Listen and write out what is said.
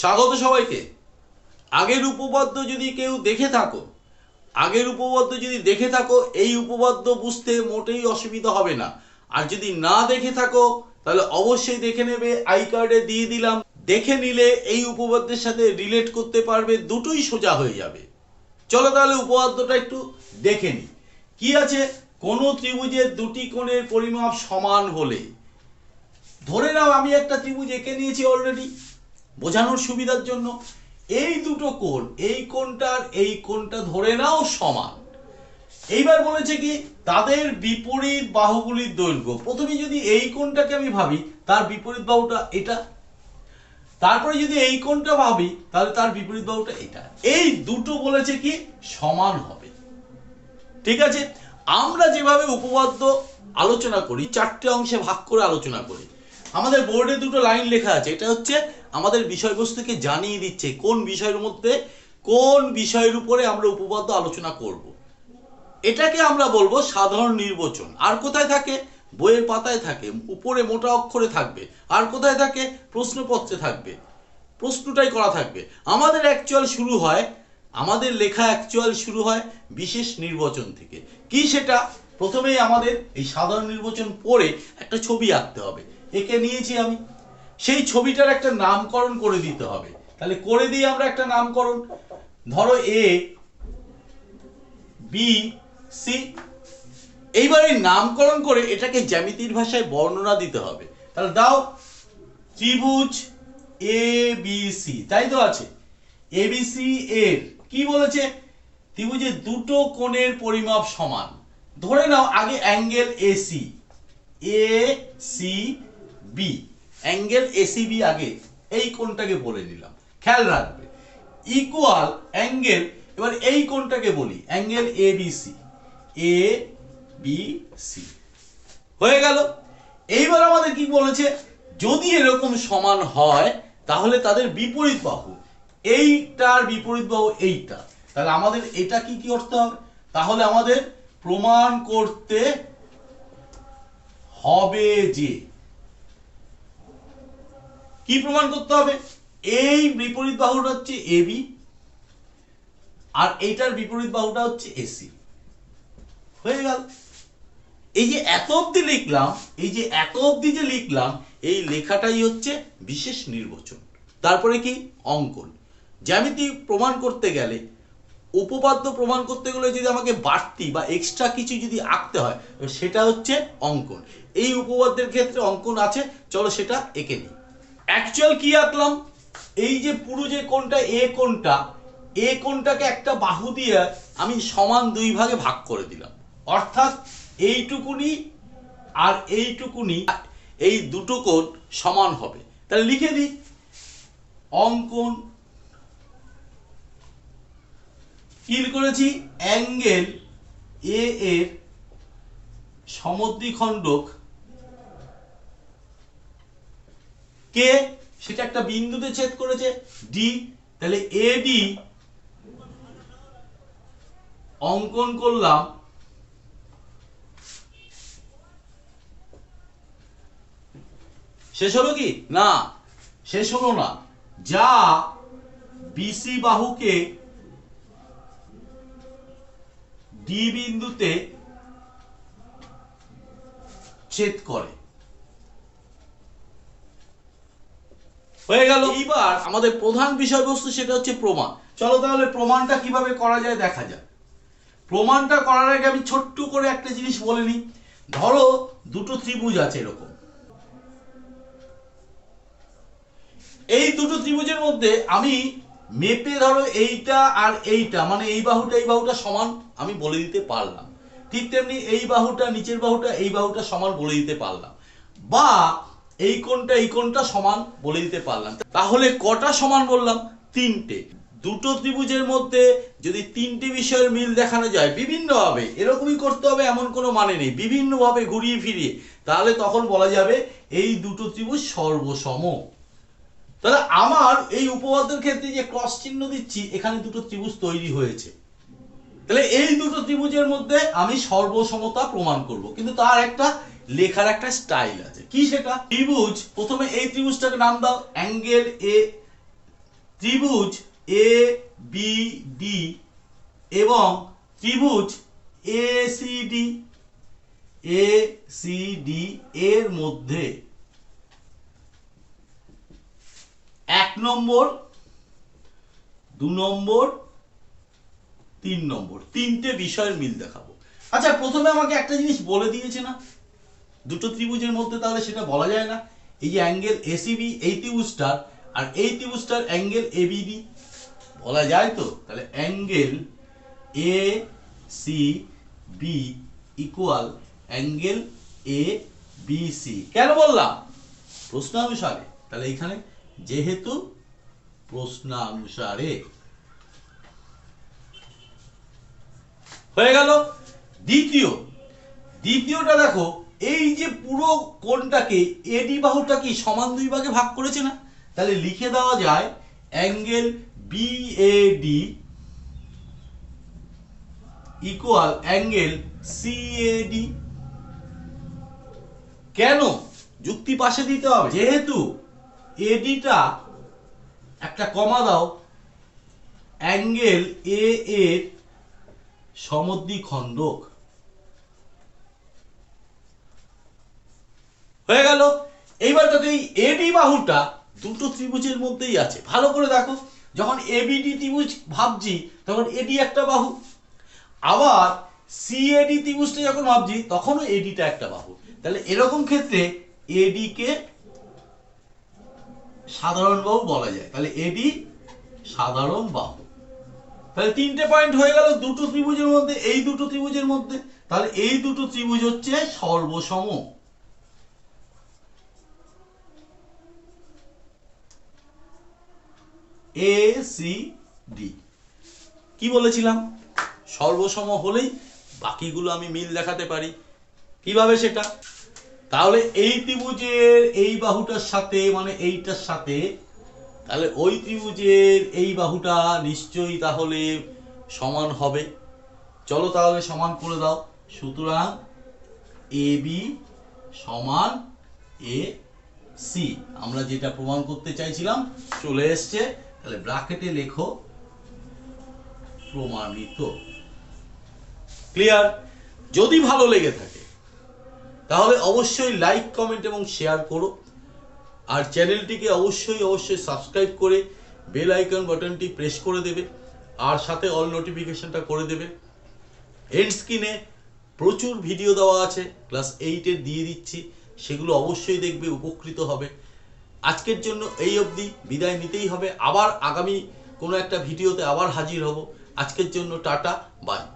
স্বাগত সবাইকে। আগের উপপাদ্য যদি কেউ দেখে থাকো, আগের উপপাদ্য যদি দেখে থাকো, এই উপপাদ্য বুঝতে মোটেই অসুবিধা হবে না। আর যদি না দেখে থাকো, তাহলে অবশ্যই দেখে নেবে, আই কার্ডে দিয়ে দিলাম। দেখে নিলে এই উপপাদ্যের সাথে রিলেট করতে পারবে, দুটোই সোজা হয়ে যাবে। চলো তাহলে উপপাদ্যটা একটু দেখে নিই। কি আছে? কোন ত্রিভুজের দুটি কোণের পরিমাপ সমান হলে। ধরে নাও আমি একটা ত্রিভুজ এঁকে নিয়েছি অলরেডি বোঝানোর সুবিধার জন্য এই দুটো কোণ, এই কোণটার এই কোণটা ধরে নাও সমান। এইবার বলেছে কি, তাদের বিপরীত বাহুগুলির দৈর্ঘ্য। প্রথমে যদি এই কোণটাকে আমি ভাবি, তার বিপরীত বাহুটা এটা। তারপরে যদি এই কোণটা ভাবি, তাহলে তার বিপরীত বাহুটা এটা। এই দুটো বলেছে কি, সমান হবে। ঠিক আছে? আমরা যেভাবে উপপাদ্য আলোচনা করি, চারটে অংশে ভাগ করে আলোচনা করি আমাদের বোর্ডে দুটো লাইন লেখা আছে। এটা হচ্ছে আমাদের বিষয়বস্তুকে জানিয়ে দিচ্ছে কোন বিষয়ের মধ্যে কোন বিষয়ের উপরে আমরা উপপাদ্য আলোচনা করব। এটাকে আমরা বলব সাধারণ নির্বাচন। আর কোথায় থাকে? বইয়ের পাতায় থাকে, উপরে মোটা অক্ষরে থাকবে। আর কোথায় থাকে? প্রশ্নপত্রে থাকবে। প্রশ্নটাই করা থাকবে। আমাদের অ্যাকচুয়াল শুরু হয়, আমাদের লেখা অ্যাকচুয়াল শুরু হয় বিশেষ নির্বাচন থেকে। কি সেটা? প্রথমেই আমাদের এই সাধারণ নির্বাচন পড়ে একটা ছবি আঁকতে হবে। একে নিয়েছি আমি। সেই ছবিটার একটা নামকরণ করে দিতে হবে। তাহলে করে দিই আমরা একটা নামকরণ। ধরো এ, বি, সি। এইবার এই নামকরণ করে এটাকে জ্যামিতির ভাষায় বর্ণনা দিতে হবে। তাহলে দাও, ত্রিভুজ এ, বি, সি। তাই তো আছে? এ, বি, সি এর কি বলেছে? ত্রিভুজের দুটো কোণের পরিমাপ সমান। ধরে নাও, আগে angle AC A, C B angle ACB আগে, এই কোণটাকে বলে নিলাম। খেয়াল রাখবে ইকুয়াল অ্যাঙ্গেল এবার এই কোণটাকে বলি angle A B C A B C হয়ে গেল। এইবার আমাদের কি বলেছে, যদি এরকম সমান হয়, তাহলে তাদের বিপরীত বাহু, এইটার বিপরীত বাহু এইটা। তাহলে আমাদের এটা কি কি করতে হবে? তাহলে আমাদের প্রমাণ করতে হবে যে কি প্রমাণ করতে হবে? এই বিপরীত বাহুটা হচ্ছে এবি আর এইটার বিপরীত বাহুটা হচ্ছে এসি হয়ে গেল। এই যে এত অবধি লিখলাম, এই যে এত অবধি যে লিখলাম, এই লেখাটাই হচ্ছে বিশেষ নির্বাচন। তারপরে কি? অঙ্কন। জ্যামিতি প্রমাণ করতে গেলে, উপপাদ্য প্রমাণ করতে গেলে যদি আমাকে বাড়তি বা এক্সট্রা কিছু যদি আঁকতে হয়, সেটা হচ্ছে অঙ্কন। এই উপপাদ্যের ক্ষেত্রে অঙ্কন আছে, চলো সেটা এঁকে নিই। অ্যাকচুয়াল কি আঁকলাম? এই যে পুরো যে কোনটা এ কোনটা এ কোনটাকে একটা বাহু দিয়ে আমি সমান দুই ভাগে ভাগ করে দিলাম। অর্থাৎ এইটুকুনি আর এইটুকুনি, এই দুটো কোণ সমান হবে। তাহলে লিখে দিই। অঙ্কন কি করেছি? অ্যাঙ্গেল এ এর সমদ্বিখণ্ডক কে? সেটা একটা বিন্দুতে ছেদ করেছে ডি তাহলে এ ডি অঙ্কন করলাম। শেষ হলো কি? না, শেষ হলো না। যা বিসি বাহুকে ডি বিন্দুতে ছেদ করে। হয়ে গেল। এইবার আমাদের প্রধান বিষয়বস্তু সেটা হচ্ছে প্রমাণ। চলো তাহলে প্রমাণটা কীভাবে করা যায় দেখা যাক। প্রমাণটা করার আগে আমি ছোট্ট করে একটা জিনিস বলে নিই। ধরো দুটো ত্রিভুজ আছে এরকম। এই দুটো ত্রিভুজের মধ্যে আমি মেপে ধরো এইটা আর এইটা মানে এই বাহুটা এই বাহুটা সমান আমি বলে দিতে পারলাম। ঠিক তেমনি এই বাহুটা, নিচের বাহুটা, এই বাহুটা সমান বলে দিতে পারলাম। বা এই কোণটা এই কোণটা সমান বলে দিতে পারলাম। তাহলে কটা সমান বললাম? তিনটে। দুটো ত্রিভুজের মধ্যে যদি তিনটে বিষয়ের মিল দেখানো যায়, বিভিন্নভাবে, এরকমই করতে হবে, এমন কোনো মানে নেই, বিভিন্নভাবে ঘুরিয়ে ফিরিয়ে, তাহলে তখন বলা যাবে এই দুটো ত্রিভুজ সর্বসম। তাহলে আমার এই উপপাদ্যের ক্ষেত্রে যে ক্রস চিহ্ন দিচ্ছি, এখানে দুটো ত্রিভুজ তৈরি হয়েছে। তাহলে এই দুটো ত্রিভুজের মধ্যে আমি সর্বসমতা প্রমাণ করব। কিন্তু তার একটা লেখার একটা স্টাইল আছে। কি সেটা? ত্রিভুজ, প্রথমে এই ত্রিভুজটাকে নাম দাও, অ্যাঙ্গেল এ ত্রিভুজ এ বি ডি এবং ত্রিভুজ A C D A C D এর মধ্যে এক নম্বর, দু নম্বর, তিন নম্বর। তিনটে বিষয়ের মিল দেখাবো। আচ্ছা প্রথমে আমাকে একটা জিনিস বলে দিয়েছে না? দুটো ত্রিভুজের মধ্যে তাহলে সেটা বলা যায় না। এই যে অ্যাঙ্গেল এসিবি এই ত্রিভুজটার আর এই ত্রিভুজটার অ্যাঙ্গেল এবিডি বলা যায় তো? তাহলে angle A C B equal angle A B C কেন বললাম? প্রশ্নানুসারে তাহলে এখানে যেহেতু প্রশ্নানুসারে হয়ে গেল। দ্বিতীয়। দ্বিতীয়টা দেখো। এই যে পুরো কোণটাকে এডি বাহুটা কি সমান দুই ভাগে ভাগ করেছে না? তাহলে লিখে দেওয়া যায় angle BAD equal angle CAD কেন? যুক্তি পাশে দিতে হবে। যেহেতু এডিটা একটা কমা দাও, অ্যাঙ্গেল এ এর সমদ্বিখণ্ডক। হয়ে গেল। এইবার দেখো এই এডি বাহুটা দুটো ত্রিভুজের মধ্যেই আছে। ভালো করে দেখো, যখন এবিডি ত্রিভুজ ভাবছি, তখন এডি একটা বাহু। আবার সিএডি ত্রিভুজটা যখন ভাবছি, তখনও এডিটা একটা বাহু। তাহলে এরকম ক্ষেত্রে এডিকে সাধারণ বাহু বলা যায়। তাহলে এডি সাধারণ বাহু। তাহলে তিনটে পয়েন্ট হয়ে গেল দুটো ত্রিভুজের মধ্যে, এই দুটো ত্রিভুজের মধ্যে। তাহলে এই দুটো ত্রিভুজ হচ্ছে সর্বসম। এ সি ডি কি বলেছিলাম? সর্বসম হলেই বাকিগুলো আমি মিল দেখাতে পারি। কীভাবে সেটা? তাহলে এই ত্রিভুজের এই বাহুটার সাথে মানে এইটার সাথে, তাহলে ওই ত্রিভুজের এই বাহুটা নিশ্চয়ই তাহলে সমান হবে। চলো তাহলে সমান করে দাও। সুতরাং এ বি সমান এ সি আমরা যেটা প্রমাণ করতে চাইছিলাম, চলে এসছে তাহলে ব্র্যাকেটে লেখো প্রমাণিত। ক্লিয়ার? যদি ভালো লেগে থাকে, তাহলে অবশ্যই লাইক, কমেন্ট এবং শেয়ার করো। আর চ্যানেলটিকে অবশ্যই অবশ্যই সাবস্ক্রাইব করে বেল আইকন বাটনটি প্রেস করে দেবে, আর সাথে অল নোটিফিকেশনটা করে দেবে। এন্ড স্ক্রিনে প্রচুর ভিডিও দেওয়া আছে, ক্লাস এইটের দিয়ে দিচ্ছি, সেগুলো অবশ্যই দেখবে, উপকৃত হবে। আজকের জন্য এই অবধি বিদায় নিতেই হবে। আবার আগামী কোনো একটা ভিডিওতে আবার হাজির হব। আজকের জন্য টাটা, বাই।